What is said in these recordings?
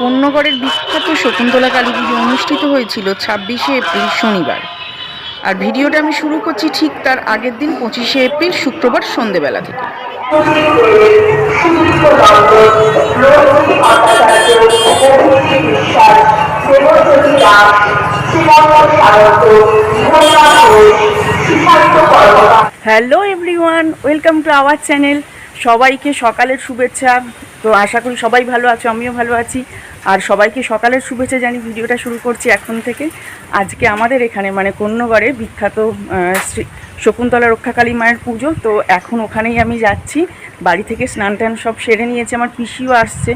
কন্যগড়ের বিখ্যাত শকুন্তলা কালী পুজো অনুষ্ঠিত হয়েছিল ছাব্বিশে এপ্রিল শনিবার। আর ভিডিওটা আমি শুরু করছি ঠিক তার আগের দিন পঁচিশে এপ্রিল শুক্রবার সন্ধেবেলা থেকে। Hello everyone welcome to our channel সবাইকে সকালের শুভেচ্ছা। তো আশা করি সবাই ভালো আছো, আমিও ভালো আছি। আর সবাইকে সকালের শুভেচ্ছা জানি ভিডিওটা শুরু করছি এখন থেকে। আজকে আমাদের এখানে মানে কন্যগড়ে বিখ্যাত শ্রী শকুন্তলা রক্ষাকালী মায়ের পুজো। তো এখন ওখানেই আমি যাচ্ছি। বাড়ি থেকে স্নান টান সব সেরে নিয়েছে, আমার পিসিও আসছে।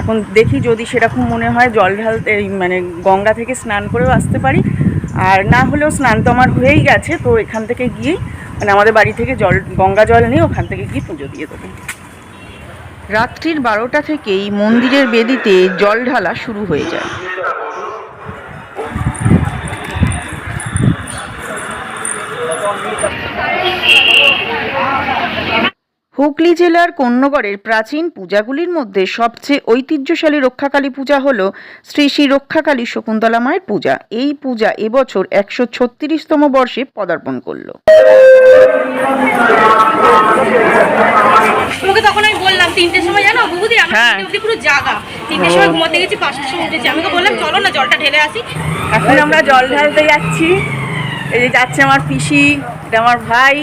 এখন দেখি যদি সেরকম মনে হয় জল ঢালতে মানে গঙ্গা থেকে স্নান করেও আসতে পারি। আর না হলেও স্নান তো আমার হয়েই গেছে, তো এখান থেকে গিয়ে মানে আমাদের বাড়ি থেকে জল, গঙ্গা জল নিয়ে ওখান থেকে গিয়ে পুজো দিয়ে দেবো। রাত্রির বারোটা থেকেই মন্দিরের বেদিতে জল ঢালা শুরু হয়ে যায়। হুগলি জেলার কন্যগড়ের প্রাচীন পূজাগুলির মধ্যে সবচেয়ে ঐতিহ্যশালী রক্ষাকালী পূজা হল শ্রী শ্রী রক্ষাকালী শকুন্তলা মায়ের পূজা। এই পূজা এবছর একশো ছত্রিশতম বর্ষে পদার্পণ করল। তোমাকে তখন আমি বললাম তিনটের সময় জানো? হ্যাঁ। অবধি পুরো জাগা। তিনটের সময় ঘুমাতে গেছি পাঁচটার সময় উঠেছি। আমি তো বললাম চলো না জলটা ঢেলে আসি। এখন আমরা জল ঢালতে যাচ্ছি। এই যে যাচ্ছে আমার পিসি এটা আমার ভাই।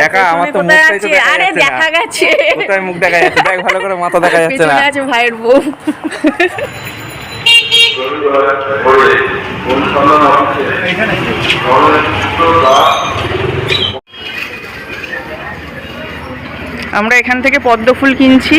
দেখা, আমার তো তো আছে? আরে দেখা গেছে। কোথায় মুখ দেখা যাচ্ছে? দেখ ভালো করে মাথা দেখা যাচ্ছে না। আছে ভাইয়ের বউ। আমরা এখান থেকে পদ্ম ফুল কিনছি।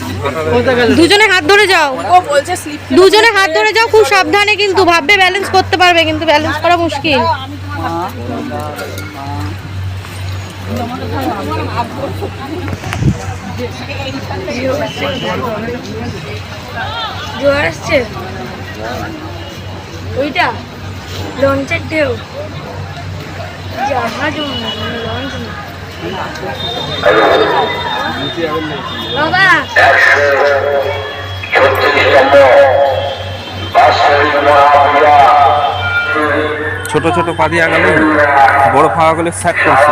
দুজনে হাত ধরে যাও। ও বলছে স্লিপ দুজনে হাত ধরে যাও খুব সাবধানে কিন্তু ভাববে ব্যালেন্স করতে পারবে কিন্তু ব্যালেন্স করা মুশকিল। জোয়ার আসছে? ওইটা লঞ্চের ঢেউ। জাহাজ লঞ্চ ছোট ছোট পা দিয়ে আগালে বড় ফাঁকা গুলো স্যাট করছে।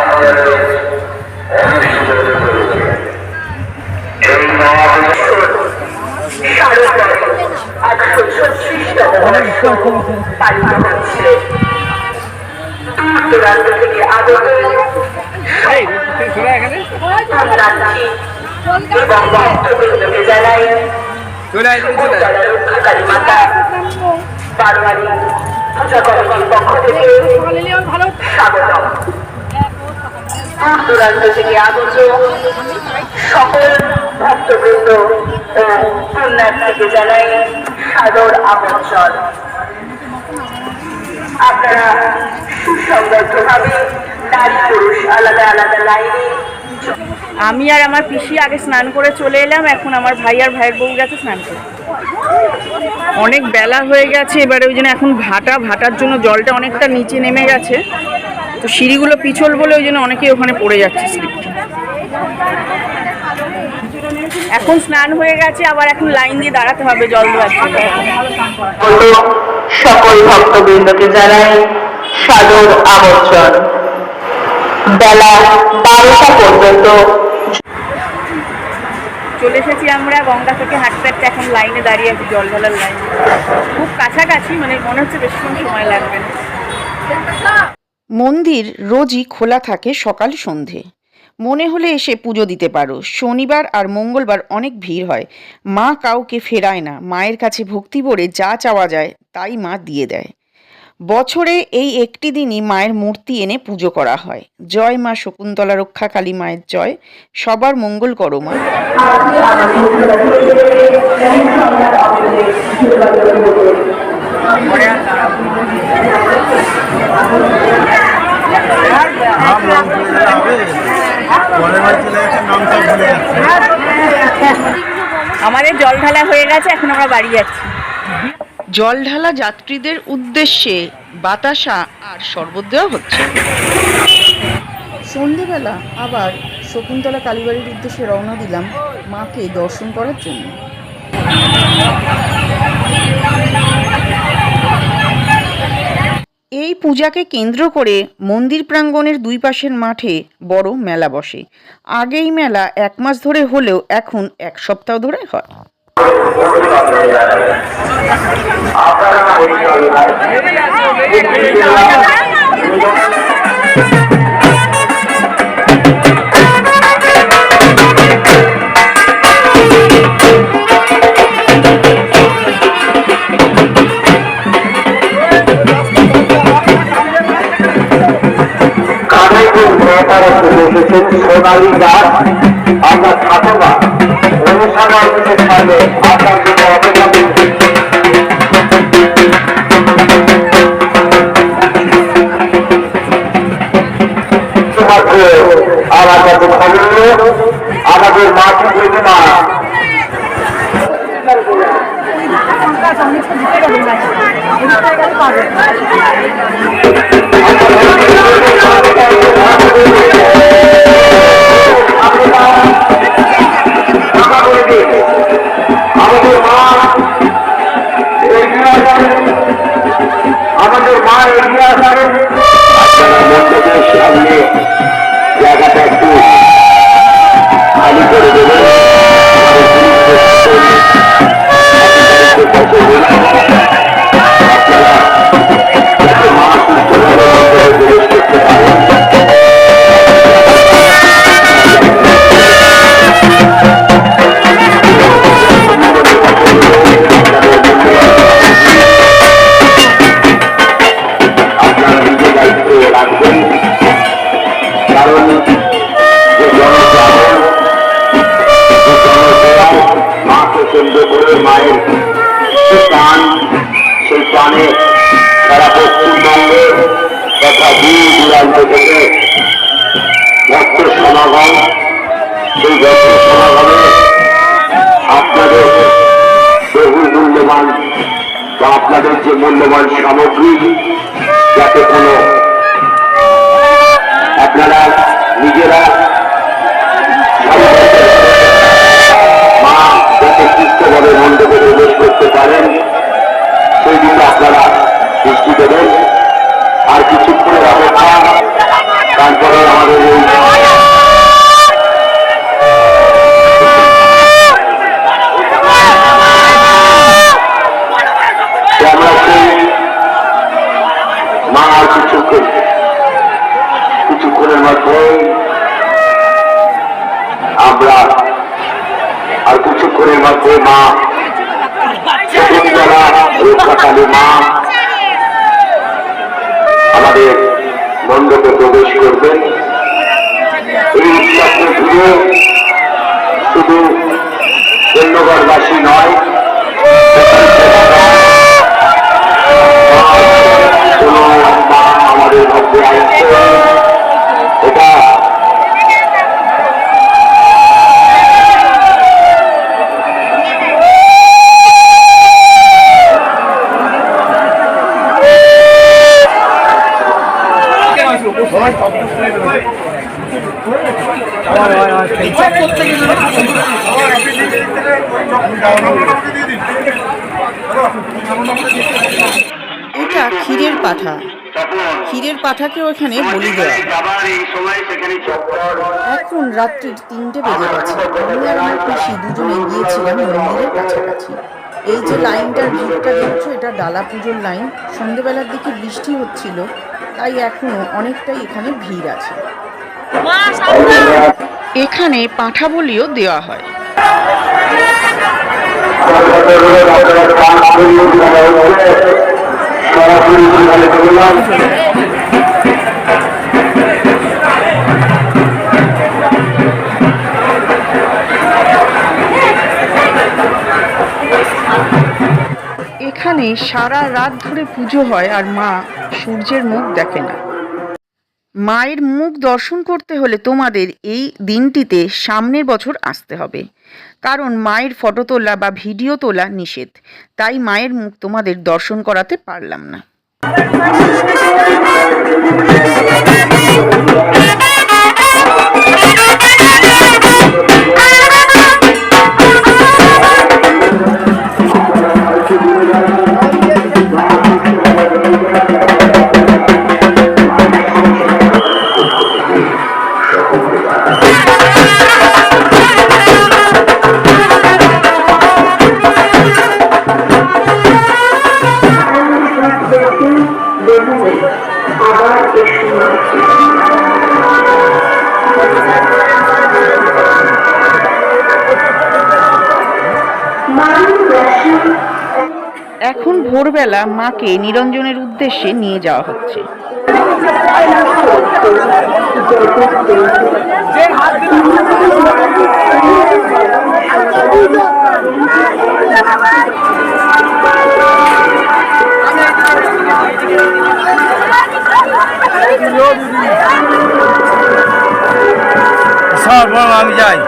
আয় চলে আয়। দূরান্ত থেকে আগত সকল ভক্তবৃন্দ ও পুণ্যার্থীকে জানাই সাদর আমন্ত্রণ আপনারা সুসংবদ্ধভাবে নারী পুরুষ আলাদা আলাদা লাইনে আমি আর আমার পিসি আগে স্নান করে চলে এলাম এখন আমার ভাই আর ভাইয়ের বউ গেছে স্নান করে। অনেক বেলা হয়ে গেছে এবারে ওই জন্য এখন ভাটা ভাটার জন্য জলটা অনেকটা নিচে নেমে গেছে। তো সিঁড়িগুলো পিছল বলে ওই জন্য অনেকেই ওখানে পড়ে যাচ্ছে এখন স্নান হয়ে গেছে আবার এখন লাইন দিয়ে দাঁড়াতে হবে জল দেওয়ার সকল ভক্তবৃন্দকে জানাই সাদর আমন্ত্রণ। বেলা বারোটা পর্যন্ত। চলে এসেছি আমরা গঙ্গা থেকে হাঁটতে হাঁটতে এখন লাইনে দাঁড়িয়ে আছি জল ঢালার লাইনে। খুব কাছাকাছি মানে মনে হচ্ছে বেশিক্ষণ সময় লাগবে মন্দির রোজই খোলা থাকে সকাল সন্ধে। মনে হলে এসে পুজো দিতে পারো। শনিবার আর মঙ্গলবার অনেক ভিড় হয়। মা কাউকে ফেরায় না। মায়ের কাছে ভক্তি ভরে যা চাওয়া যায় তাই মা দিয়ে দেয়। বছরে এই একটি দিনই মায়ের মূর্তি এনে পুজো করা হয়। জয় মা শকুন্তলা রক্ষা, কালী মায়ের জয়। সবার মঙ্গল করো মা। আমাদের জল ঢালা হয়ে গেছে, এখন আমরা বাড়ি যাচ্ছি। জল ঢালা যাত্রীদের উদ্দেশ্যে বাতাসা আর শরবত দেওয়া হচ্ছে। সন্ধেবেলা আবার শকুন্তলা কালীবাড়ির উদ্দেশ্যে রওনা দিলাম মাকে দর্শন করার জন্য। এই পূজাকে কেন্দ্র করে মন্দির প্রাঙ্গণের দুই পাশের মাঠে বড় মেলা বসে। আগেই মেলা এক মাস ধরে হলেও এখন এক সপ্তাহ ধরে হয়। কানাইপুর মেয়েটারা চলে এসেছেন সোনালী দাস আমরা ঠাকুমা অফিসের সামনে আপনার জন্য অপেক্ষা করছি আমার কাছে আমাদের মাতৃ প্রতিমা আপনাদের বহু মূল্যবান আপনাদের যে মূল্যবান সামগ্রী, যাতে কোনো আপনারা নিজেরা মা যাতে সুস্থভাবে মণ্ডপে প্রবেশ করতে পারেন, সেই দিকে আপনারা দৃষ্টি দেবেন। আর কিছুক্ষণের অপেক্ষা, তারপরে আমাদের এই আর কিছুক্ষণের মধ্যে মা। শকুন্তলা রক্ষাকালী মা আমাদের মণ্ডপে প্রবেশ করবেন। শুধু ধন্যবাদবাসী নয় এটা ক্ষীরের পাঠা। ক্ষীরের পাঠাকেও এখানে বলি দেওয়া এখন রাত্রির তিনটে বেজে গেছে। আমি আর আমার পিসি দুজনে গিয়েছিলাম মন্দিরের কাছাকাছি। এই যে লাইনটার ভিড়টা দেখছ এটা ডালা পুজোর লাইন। সন্ধেবেলার দিকে বৃষ্টি হচ্ছিল তাই এখনও অনেকটাই এখানে ভিড় আছে। এখানে পাঠা বলিও দেওয়া হয়। এখানে সারা রাত ধরে পুজো হয় আর মা সূর্যের মুখ দেখে না। মায়ের মুখ দর্শন করতে হলে তোমাদের এই দিনটিতে সামনের বছর আসতে হবে। কারণ মায়ের ফটো তোলা বা ভিডিও তোলা নিষেধ। তাই মায়ের মুখ তোমাদের দর্শন করাতে পারলাম না। ভোরবেলা মাকে নিরঞ্জনের উদ্দেশ্যে নিয়ে যাওয়া হচ্ছে। আমি যাই।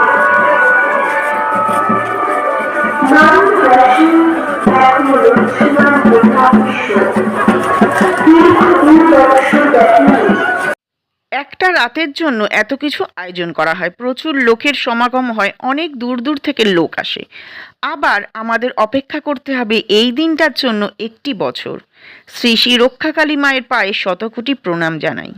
রাতের জন্য এত কিছু আয়োজন করা হয়। প্রচুর লোকের সমাগম হয়, অনেক দূর দূর থেকে লোক আসে। আবার আমাদের অপেক্ষা করতে হবে এই দিনটার জন্য একটি বছর। শ্রী শ্রী রক্ষাকালী মায়ের পায়ে শতকোটি প্রণাম জানাই।